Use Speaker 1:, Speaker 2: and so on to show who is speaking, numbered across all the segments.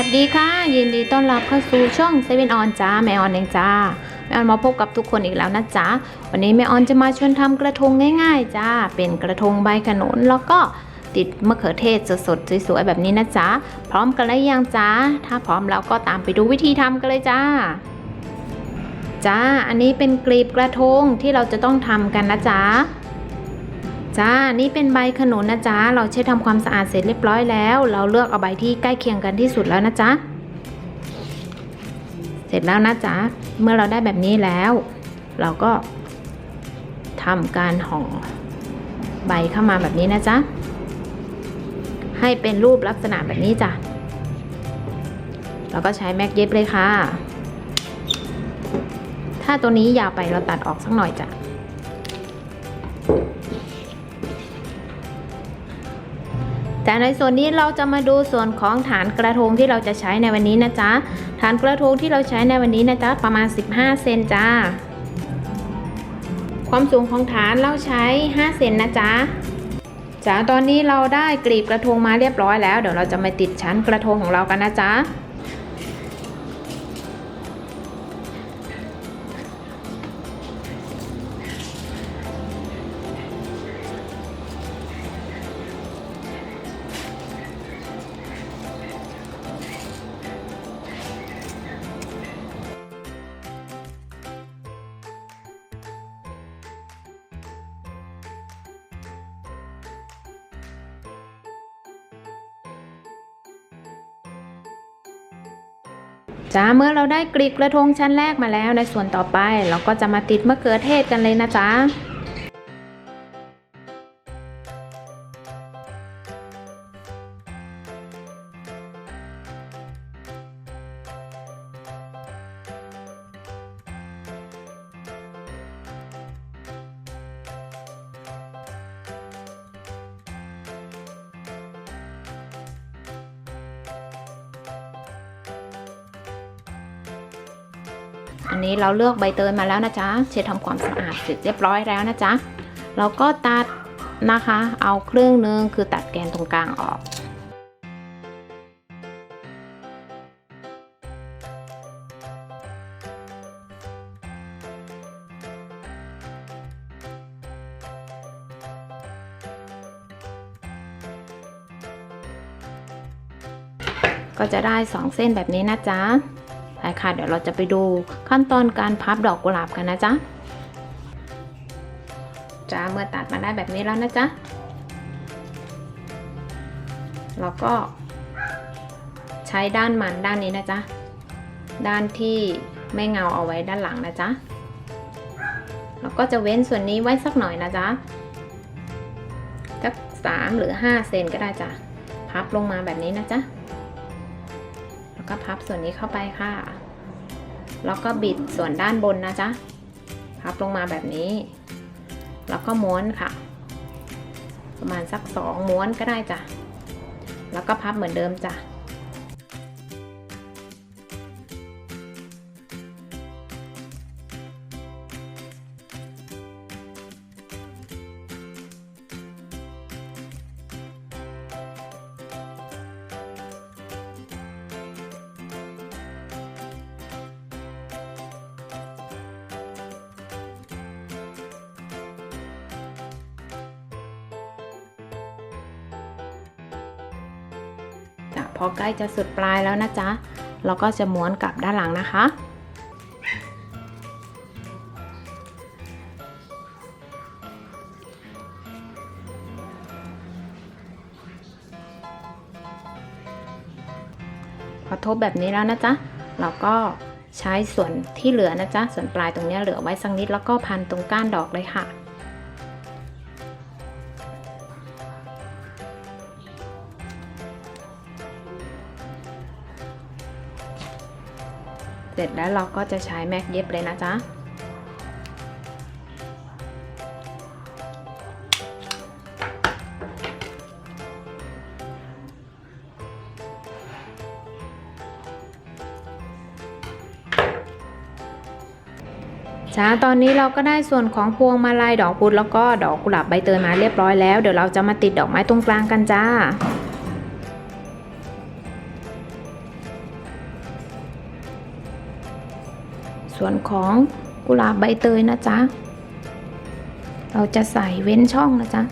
Speaker 1: วัสดีค่ะ ยินดีต้อนรับเข้าสู่ช่องเซเว่นออนจ้าแม่ออนเองจ้าแม่ออนมาพบกับทุกคนอีกแล้วนะจ๊ะวันนี้แม่ออนจะมาชวนทำกระทงง่าย ๆจ้าเป็นกระทงใบขนุนแล้วก็ติดมะเขือเทศสดๆสวยๆแบบนี้นะจ๊ะพร้อมกันแล้วยังจ้าถ้าพร้อมแล้วก็ตามไปดูวิธีทำกันเลยจ้าจ้าอันนี้เป็นกลีบกระทงที่เราจะต้องทำกันนะจ๊ะ จ้า นี่เป็นใบขนุนนะจ๊ะ เราเช็ดทำความสะอาดเสร็จเรียบร้อยแล้ว เราเลือกเอาใบที่ใกล้เคียงกันที่สุดแล้วนะจ๊ะ เสร็จแล้วนะจ๊ะ เมื่อเราได้แบบนี้แล้ว เราก็ทำการห่อใบเข้ามาแบบนี้นะจ๊ะ ให้เป็นรูปลักษณะแบบนี้จ้ะเราก็ใช้แม็กเย็บเลยค่ะ ถ้าตัวนี้ยาวไปเราตัดออกสักหน่อยจ้ะ แต่ในส่วนนี้เราจะมาดูส่วนของฐานกระทงที่เราจะใช้ในวันนี้นะจ๊ะ ฐานกระทงที่เราใช้ในวันนี้นะจ๊ะประมาณ 15 เซนจ้า ความสูงของฐานเราใช้ 5 เซนนะจ๊ะจ้าตอนนี้เราได้กรีบกระทงมาเรียบร้อยแล้ว เดี๋ยวเราจะมาติดชั้นกระทงของเรากันนะจ๊ะ จ้าเมื่อเราได้กรีกกระทงชั้นแรกมาแล้วในส่วนต่อไป เราก็จะมาติดมะเขือเทศกันเลยนะจ๊ะ อันนี้เราเลือกใบเตยมาแล้วนะจ๊ะเช็ดทำความสะอาดเสร็จเรียบร้อยแล้วนะจ๊ะเราก็ตัดนะคะ เอาครึ่งหนึงคือตัดแกนตรงกลางออกก็จะได้ 2 เส้นแบบนี้นะจ๊ะ ไปค่ะเดี๋ยวเราจะไปดูขั้นตอนการพับดอกกุหลาบกันนะจ๊ะจ้าเมื่อตัดมาได้แบบนี้แล้วนะจ๊ะเราก็ใช้ด้านมันด้านนี้นะจ๊ะด้านที่ไม่เงาเอาไว้ด้านหลังนะจ๊ะแล้วก็จะเว้นส่วนนี้ไว้สักหน่อยนะจ๊ะสักสามหรือห้าเซนก็ได้จ้ะพับลงมาแบบนี้นะจ๊ะ ก็พับส่วนนี้เข้าไปค่ะ แล้วก็บิดส่วนด้านบนนะจ๊ะ พับลงมาแบบนี้ แล้วก็ม้วนค่ะ ประมาณสักสองม้วนก็ได้จ้ะ แล้วก็พับเหมือนเดิมจ้ะะพอใกล้จะสุดปลายแล้วนะจ๊ะ เราก็จะม้วนกลับด้านหลังนะคะ พอทบแบบนี้แล้วนะจ๊ะ เราก็ใช้ส่วนที่เหลือนะจ๊ะ ส่วนปลายตรงนี้เหลือไว้สักนิดแล้วก็พันตรงก้านดอกเลยค่ะ เสร็จแล้วเราก็จะใช้แม็กเย็บเลยนะจ๊ะจ้าตอนนี้เราก็ได้ส่วนของพวงมาลัยดอกพุธแล้วก็ดอกกุหลาบใบเตยมาเรียบร้อยแล้ว เดี๋ยวเราจะมาติดดอกไม้ตรงกลางกันจ้า ส่วนของกุหลาบใบเตยนะจ๊ะ เราจะใส่เว้นช่องนะจ๊ะ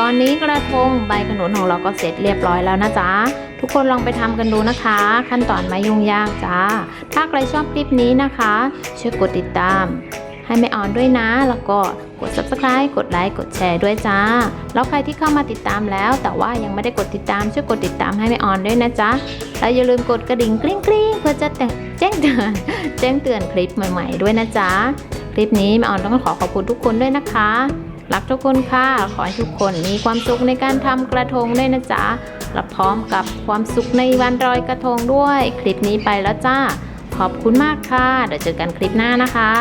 Speaker 1: ตอนนี้กระทงใบขนุนของเราก็เสร็จเรียบร้อยแล้วนะจ๊ะ ทุกคนลองไปทำกันดูนะคะ ขั้นตอนไม่ยุ่งยากจ้า ถ้าใครชอบคลิปนี้นะคะ ช่วยกดติดตาม ให้ไม่ออนด้วยนะ แล้วก็กด subscribe กดไลค์กดแชร์ด้วยจ้า แล้วใครที่เข้ามาติดตามแล้ว แต่ว่ายังไม่ได้กดติดตามช่วยกดติดตามให้ไม่ออนด้วยนะจ๊ะแล้วอย่าลืมกดกระดิ่งกริ๊งกริ๊งเพื่อจะแจ้งแจ้งเตือนแจ้งเตือนคลิปใหม่ ๆ ด้วยนะจ๊ะคลิปนี้แม่ออนต้องขอขอบคุณทุกคนด้วยนะคะ รักทุกคนค่ะ ขอให้ทุกคนมีความสุขในการทำกระทงด้วยนะจ๊ะและพร้อมกับความสุขในวันลอยกระทงด้วย คลิปนี้ไปแล้วจ้า ขอบคุณมากค่ะ เดี๋ยวเจอกันคลิปหน้านะคะ